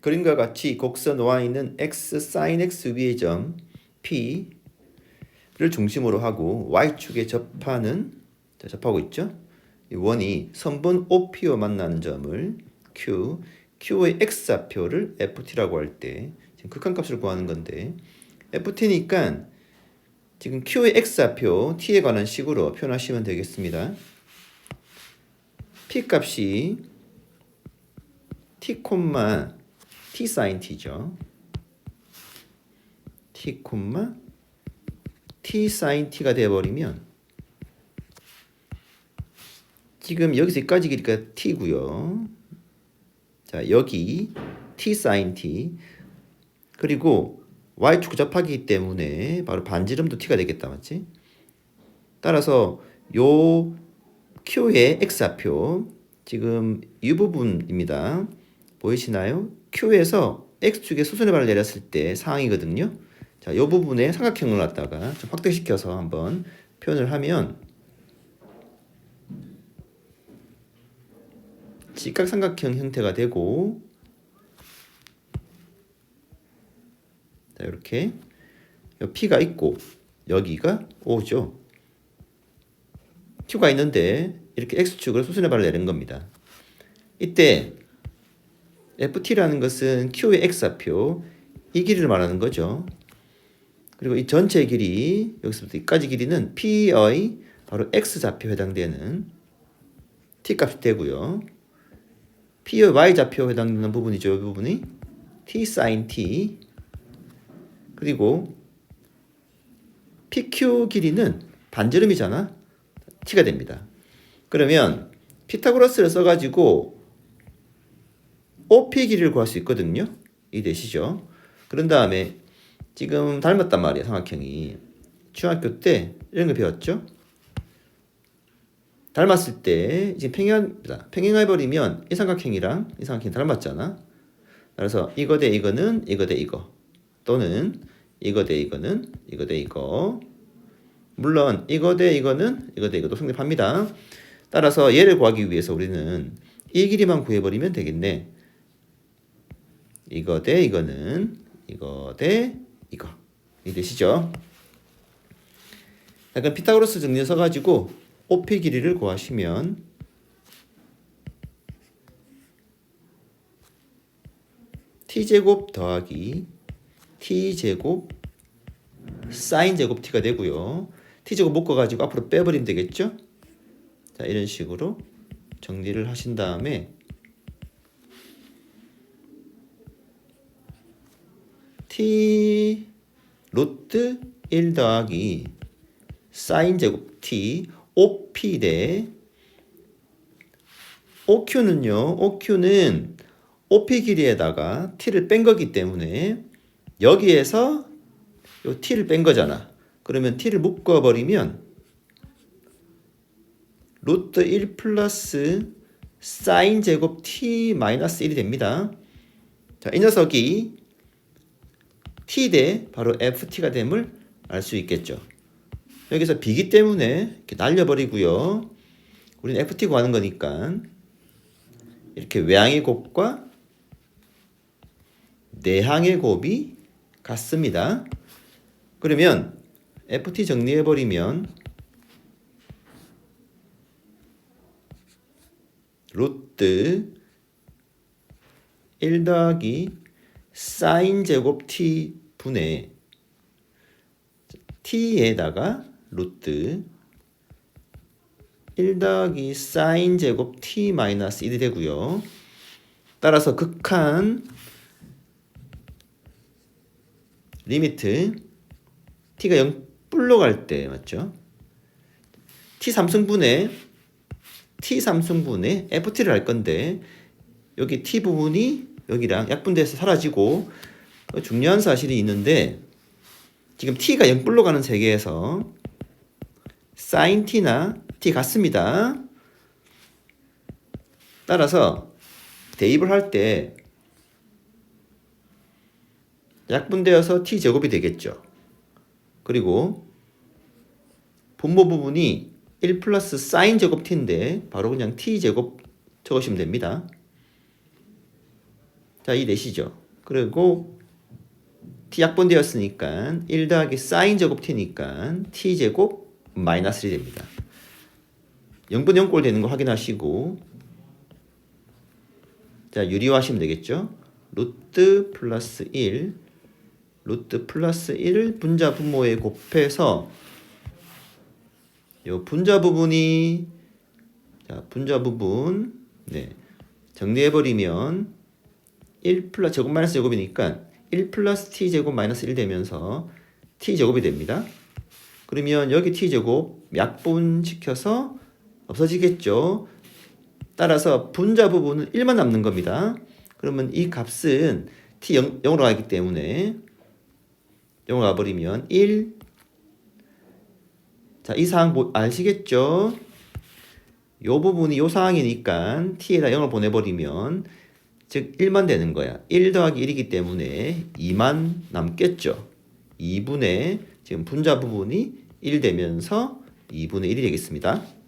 그림과 같이 곡선 y는 x sin x 위의 점 p를 중심으로 하고 y축에 접하는 자, 접하고 있죠. 이 원이 선분 OP와 만나는 점을 Q, Q의 X좌표를 FT라고 할 때 지금 극한값을 구하는 건데 FT니까 지금 Q의 X좌표 T에 관한 식으로 표현하시면 되겠습니다. P 값이 T, T sin T죠. T, T sin T가 되어버리면 지금 여기서 여기까지 길이가 t고요. 자 여기 t sin t 그리고 y축 접하기 때문에 바로 반지름도 t가 되겠다 맞지? 따라서 요 q의 x좌표 지금 이 부분입니다. 보이시나요? q에서 x축에 수선의 발을 내렸을 때 상황이거든요. 자, 이 부분에 삼각형을 갖다가 좀 확대시켜서 한번 표현을 하면 직각삼각형 형태가 되고 자 이렇게 P가 있고 여기가 O죠. Q가 있는데 이렇게 X축을 수순의 발을 내는 겁니다. 이때 FT라는 것은 Q의 X좌표 이 길이를 말하는 거죠. 그리고 이 전체 길이 여기서부터 여기까지 길이는 P의 바로 X좌표 해당되는 T 값이 되고요. P의 Y좌표 해당되는 부분이죠. 이 부분이 T sin T 그리고 PQ 길이는 반지름이잖아. T가 됩니다. 그러면 피타고라스를 써가지고 OP 길이를 구할 수 있거든요. 이 되시죠? 그런 다음에 지금 닮았단 말이야 삼각형이 중학교 때 이런 거 배웠죠? 닮았을 때 지금 평행합니다. 평행해 버리면 이 삼각형이랑 이 삼각형이 닮았잖아. 그래서 이거 대 이거는 이거 대 이거 또는 이거 대 이거는 이거 대 이거 물론 이거 대 이거는 이거 대 이거도 성립합니다. 따라서 얘를 구하기 위해서 우리는 이 길이만 구해버리면 되겠네. 이거 대 이거는 이거 대 이거 이 되시죠? 약간 피타고라스 정리 써가지고 OP 길이를 구하시면 t제곱 더하기 t제곱 사인 제곱 t가 되고요. t제곱 묶어가지고 앞으로 빼버리면 되겠죠? 자 이런 식으로 정리를 하신 다음에 t 루트 1 더하기 사인 제곱 t OP 대 OQ는요. OQ는 OP 길이에다가 T를 뺀 거기 때문에 여기에서 요 T를 뺀 거잖아. 그러면 T를 묶어 버리면 루트 1 플러스 사인 제곱 T 마이너스 1이 됩니다. 자, 이 녀석이 T 대 바로 FT가 됨을 알 수 있겠죠. 여기서 비기 때문에 이렇게 날려버리고요. 우리는 FT 구하는 거니까 이렇게 외항의 곱과 내항의 곱이 같습니다. 그러면 FT 정리해버리면 루트 1 더하기 사인 제곱 t 분의 t에다가 루트 1 더하기 사인 제곱 t 마이너스 1이 되고요. 따라서 극한 리미트 t가 0 불로 갈 때 맞죠? t 3승분의 t 3승분의 ft를 할 건데 여기 t 부분이 여기랑 약분돼서 사라지고 중요한 사실이 있는데 지금 t가 0불로 가는 세계에서 sin t나 t 같습니다. 따라서 대입을 할 때 약분되어서 t 제곱이 되겠죠. 그리고 분모 부분이 1 플러스 sin 제곱 t인데 바로 그냥 t 제곱 적으시면 됩니다. 자, 이 넷이죠. 그리고 t 약분되었으니까 1 더하기 사인 제곱 t니까 t 제곱 마이너스 1이 됩니다. 0분 0꼴 되는 거 확인하시고 자, 유리화하시면 되겠죠. 루트 플러스 1 루트 플러스 1을 분자 분모에 곱해서 요 분자 부분이 자, 분자 부분 네. 정리해 버리면 1 플러스 제곱 마이너스 제곱이니까 1 플러스 t 제곱 마이너스 1 되면서 t 제곱이 됩니다. 그러면 여기 t 제곱 약분시켜서 없어지겠죠. 따라서 분자 부분은 1만 남는 겁니다. 그러면 이 값은 t 0, 0으로 가기 때문에 0으로 가버리면 1 자, 이 사항 뭐, 아시겠죠? 요 부분이 요 상황이니까 t에다 0을 보내버리면 즉 1만 되는 거야. 1 더하기 1이기 때문에 2만 남겠죠. 2분의 지금 분자 부분이 1 되면서 2분의 1이 되겠습니다.